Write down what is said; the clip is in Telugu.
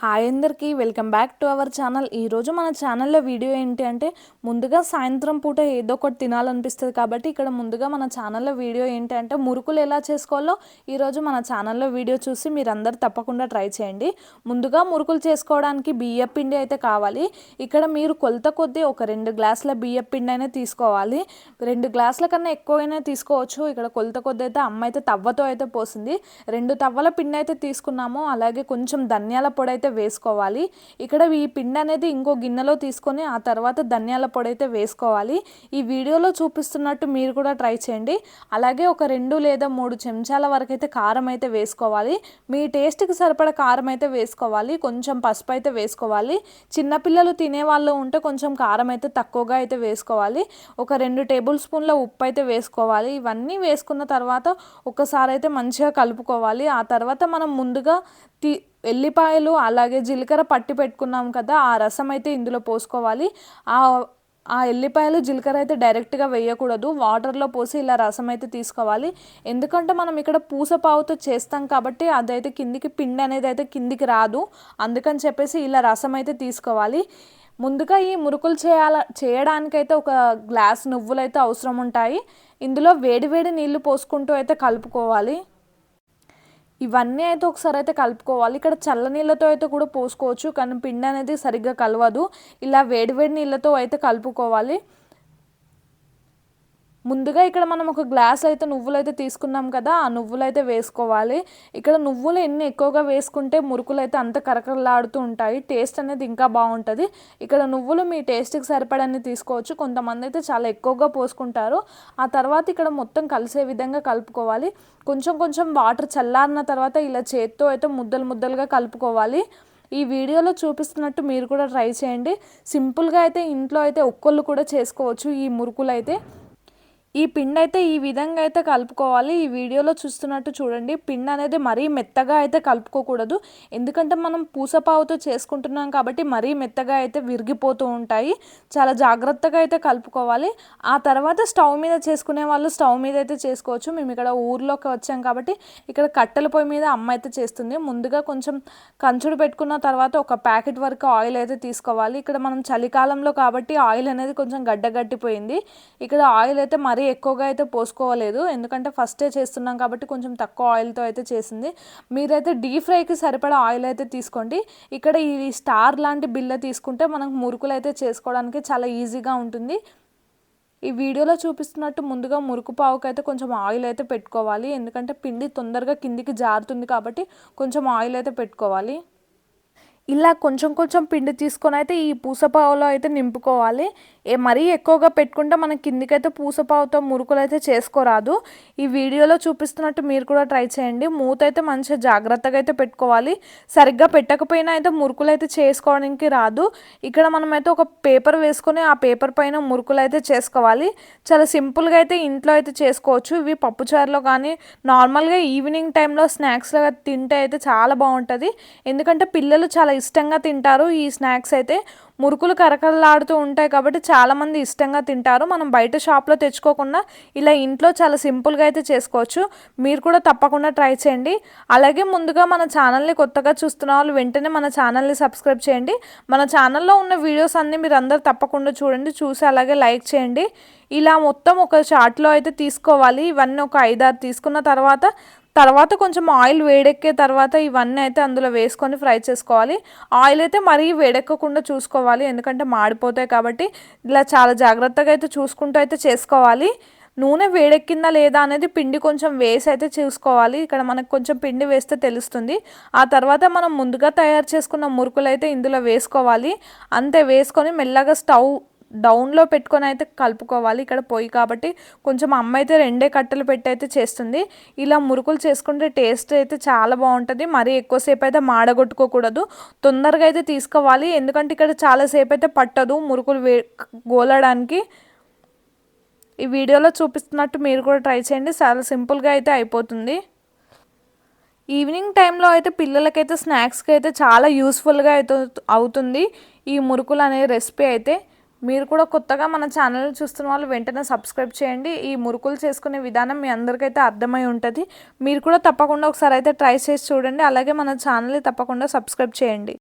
హాయ్ అందరికీ welcome back to our channel. ఈరోజు మన ఛానల్లో వీడియో ఏంటి అంటే ముందుగా సాయంత్రం పూట ఏదో ఒకటి తినాలనిపిస్తుంది కాబట్టి ఇక్కడ ముందుగా మన ఛానల్లో వీడియో ఏంటి అంటే మురుకులు ఎలా చేసుకోవాలో ఈరోజు మన ఛానల్లో వీడియో చూసి మీరందరూ తప్పకుండా ట్రై చేయండి. ముందుగా మురుకులు చేసుకోవడానికి బియ్య పిండి అయితే కావాలి. ఇక్కడ మీరు కొలత కొద్దీ ఒక రెండు గ్లాసుల బియ్య పిండి అయినా తీసుకోవాలి. రెండు గ్లాసుల కన్నా ఎక్కువైనా తీసుకోవచ్చు. ఇక్కడ కొలత కొద్ది అయితే అమ్మ అయితే తవ్వతో అయితే పోసింది. రెండు తవ్వల పిండి అయితే తీసుకున్నాము. అలాగే కొంచెం ధనియాల పొడి అయితే అయితే వేసుకోవాలి. ఇక్కడ ఈ పిండి అనేది ఇంకో గిన్నెలో తీసుకొని ఆ తర్వాత ధనియాల పొడి అయితే వేసుకోవాలి. ఈ వీడియోలో చూపిస్తున్నట్టు మీరు కూడా ట్రై చేయండి. అలాగే ఒక రెండు లేదా మూడు చెంచాల వరకు అయితే కారం అయితే వేసుకోవాలి. మీ టేస్ట్కి సరిపడ కారం అయితే వేసుకోవాలి. కొంచెం పసుపు అయితే వేసుకోవాలి. చిన్నపిల్లలు తినే వాళ్ళు ఉంటే కొంచెం కారం అయితే తక్కువగా అయితే వేసుకోవాలి. ఒక రెండు టేబుల్ స్పూన్ల ఉప్పు అయితే వేసుకోవాలి. ఇవన్నీ వేసుకున్న తర్వాత ఒకసారి అయితే మంచిగా కలుపుకోవాలి. ఆ తర్వాత మనం ముందుగా తీ ఎల్లిపాయలు అలాగే జీలకర్ర పట్టి పెట్టుకున్నాం కదా ఆ రసం అయితే ఇందులో పోసుకోవాలి. ఆ ఆ ఎల్లిపాయలు జీలకర్ర అయితే డైరెక్ట్గా వేయకూడదు. వాటర్లో పోసి ఇలా రసం అయితే తీసుకోవాలి. ఎందుకంటే మనం ఇక్కడ పూసపావుతో చేస్తాం కాబట్టి అదైతే కిందికి పిండి అనేది అయితే కిందికి రాదు. అందుకని చెప్పేసి ఇలా రసం అయితే తీసుకోవాలి. ముందుగా ఈ మురుకులు చేయాల చేయడానికైతే ఒక గ్లాస్ నువ్వులు అయితే అవసరం ఉంటాయి. ఇందులో వేడి వేడి నీళ్ళు పోసుకుంటూ అయితే కలుపుకోవాలి. ఇవన్నీ అయితే ఒకసారి అయితే కలుపుకోవాలి. ఇక్కడ చల్ల నీళ్ళతో అయితే కూడా పోసుకోవచ్చు కానీ పిండి అనేది సరిగ్గా కలవదు. ఇలా వేడివేడి నీళ్ళతో అయితే కలుపుకోవాలి. ముందుగా ఇక్కడ మనం ఒక గ్లాస్ అయితే నువ్వులు అయితే తీసుకున్నాం కదా ఆ నువ్వులు అయితే వేసుకోవాలి. ఇక్కడ నువ్వులు ఎన్ని ఎక్కువగా వేసుకుంటే మురుకులు అయితే అంత కరకరలాడుతూ ఉంటాయి టేస్ట్ అనేది ఇంకా బాగుంటుంది. ఇక్కడ నువ్వులు మీ టేస్ట్కి సరిపడని తీసుకోవచ్చు. కొంతమంది అయితే చాలా ఎక్కువగా పోసుకుంటారు. ఆ తర్వాత ఇక్కడ మొత్తం కలిసే విధంగా కలుపుకోవాలి. కొంచెం కొంచెం వాటర్ చల్లారిన తర్వాత ఇలా చేత్తో అయితే ముద్దలు ముద్దలుగా కలుపుకోవాలి. ఈ వీడియోలో చూపిస్తున్నట్టు మీరు కూడా ట్రై చేయండి. సింపుల్గా అయితే ఇంట్లో అయితే ఒక్కళ్ళు కూడా చేసుకోవచ్చు ఈ మురుకులు అయితే ఈ పిండి అయితే ఈ విధంగా అయితే కలుపుకోవాలి. ఈ వీడియోలో చూస్తున్నట్టు చూడండి. పిండి అనేది మరీ మెత్తగా అయితే కలుపుకోకూడదు. ఎందుకంటే మనం పూసపావుతో చేసుకుంటున్నాం కాబట్టి మరీ మెత్తగా అయితే విరిగిపోతూ ఉంటాయి. చాలా జాగ్రత్తగా అయితే కలుపుకోవాలి. ఆ తర్వాత స్టవ్ మీద చేసుకునే వాళ్ళు స్టవ్ మీద అయితే చేసుకోవచ్చు. మేము ఇక్కడ ఊర్లోకి వచ్చాం కాబట్టి ఇక్కడ కట్టెల పొయ్యి మీద అమ్మ అయితే చేస్తుంది. ముందుగా కొంచెం కంచుడు పెట్టుకున్న తర్వాత ఒక ప్యాకెట్ వరకు ఆయిల్ అయితే తీసుకోవాలి. ఇక్కడ మనం చలికాలంలో కాబట్టి ఆయిల్ అనేది కొంచెం గడ్డగట్టిపోయింది. ఇక్కడ ఆయిల్ అయితే మరి ఎక్కువగా అయితే పోసుకోవలేదు. ఎందుకంటే ఫస్టే చేస్తున్నాం కాబట్టి కొంచెం తక్కువ ఆయిల్తో అయితే చేసింది. మీరైతే డీప్ ఫ్రైకి సరిపడా ఆయిల్ అయితే తీసుకోండి. ఇక్కడ ఈ స్టార్ లాంటి బిల్ల తీసుకుంటే మనకు మురుకులు అయితే చేసుకోవడానికి చాలా ఈజీగా ఉంటుంది. ఈ వీడియోలో చూపిస్తున్నట్టు ముందుగా మురుకు పావుకు అయితే కొంచెం ఆయిల్ అయితే పెట్టుకోవాలి. ఎందుకంటే పిండి తొందరగా కిందికి జారుతుంది కాబట్టి కొంచెం ఆయిల్ అయితే పెట్టుకోవాలి. ఇలా కొంచెం కొంచెం పిండి తీసుకొని అయితే ఈ పూసపావులో అయితే నింపుకోవాలి. ఏ మరీ ఎక్కువగా పెట్టుకుంటే మన కిందికైతే పూసపావుతో మురుకులు అయితే చేసుకోరాదు. ఈ వీడియోలో చూపిస్తున్నట్టు మీరు కూడా ట్రై చేయండి. మూత అయితే మంచిగా జాగ్రత్తగా అయితే పెట్టుకోవాలి. సరిగ్గా పెట్టకపోయినా అయితే మురుకులు అయితే చేసుకోవడానికి రాదు. ఇక్కడ మనమైతే ఒక పేపర్ వేసుకొని ఆ పేపర్ పైన మురుకులు అయితే చేసుకోవాలి. చాలా సింపుల్గా అయితే ఇంట్లో అయితే చేసుకోవచ్చు. ఇవి పప్పుచారులో కానీ నార్మల్గా ఈవినింగ్ టైంలో స్నాక్స్లో తింటే అయితే చాలా బాగుంటుంది. ఎందుకంటే పిల్లలు చాలా ఇష్టంగా తింటారు ఈ స్నాక్స్ అయితే. మురుకులు కరకరలాడుతూ ఉంటాయి కాబట్టి చాలామంది ఇష్టంగా తింటారు. మనం బయట షాప్లో తెచ్చుకోకుండా ఇలా ఇంట్లో చాలా సింపుల్గా అయితే చేసుకోవచ్చు. మీరు కూడా తప్పకుండా ట్రై చేయండి. అలాగే ముందుగా మన ఛానల్ని కొత్తగా చూస్తున్న వాళ్ళు వెంటనే మన ఛానల్ని సబ్స్క్రైబ్ చేయండి. మన ఛానల్లో ఉన్న వీడియోస్ అన్నీ మీరు అందరు తప్పకుండా చూడండి. చూసి అలాగే లైక్ చేయండి. ఇలా మొత్తం ఒక చాట్లో అయితే తీసుకోవాలి. ఇవన్నీ ఒక ఐదారు తీసుకున్న తర్వాత తర్వాత కొంచెం ఆయిల్ వేడెక్కే తర్వాత ఇవన్నీ అయితే అందులో వేసుకొని ఫ్రై చేసుకోవాలి. ఆయిల్ అయితే మరీ వేడెక్కకుండా చూసుకోవాలి. ఎందుకంటే మాడిపోతాయి కాబట్టి ఇలా చాలా జాగ్రత్తగా అయితే చూసుకుంటూ అయితే చేసుకోవాలి. నూనె వేడెక్కిందా లేదా అనేది పిండి కొంచెం వేసి అయితే చూసుకోవాలి. ఇక్కడ మనకు కొంచెం పిండి వేస్తే తెలుస్తుంది. ఆ తర్వాత మనం ముందుగా తయారు చేసుకున్న మురుకులు అయితే ఇందులో వేసుకోవాలి. అంతే వేసుకొని మెల్లగా స్టవ్ డౌన్లో పెట్టుకొని అయితే కలుపుకోవాలి. ఇక్కడ పొయ్యి కాబట్టి కొంచెం అమ్మ అయితే రెండే కట్టెలు పెట్టి అయితే చేస్తుంది. ఇలా మురుకులు చేసుకుంటే టేస్ట్ అయితే చాలా బాగుంటుంది. మరీ ఎక్కువసేపు అయితే మాడగొట్టుకోకూడదు. తొందరగా అయితే తీసుకోవాలి. ఎందుకంటే ఇక్కడ చాలాసేపు అయితే పట్టదు మురుకులు వే గోలడానికి. ఈ వీడియోలో చూపిస్తున్నట్టు మీరు కూడా ట్రై చేయండి. చాలా సింపుల్గా అయితే అయిపోతుంది. ఈవినింగ్ టైంలో అయితే పిల్లలకైతే స్నాక్స్కి అయితే చాలా యూస్ఫుల్గా అయితే అవుతుంది. ఈ మురుకులు అనే రెసిపీ అయితే మీరు కూడా కొత్తగా మన ఛానల్ చూస్తున్న వాళ్ళు వెంటనే సబ్స్క్రైబ్ చేయండి. ఈ మురుకులు చేసుకునే విధానం మీ అందరికైతే అర్థమై ఉంటుంది. మీరు కూడా తప్పకుండా ఒకసారి అయితే ట్రై చేసి చూడండి. అలాగే మన ఛానల్ని తప్పకుండా సబ్స్క్రైబ్ చేయండి.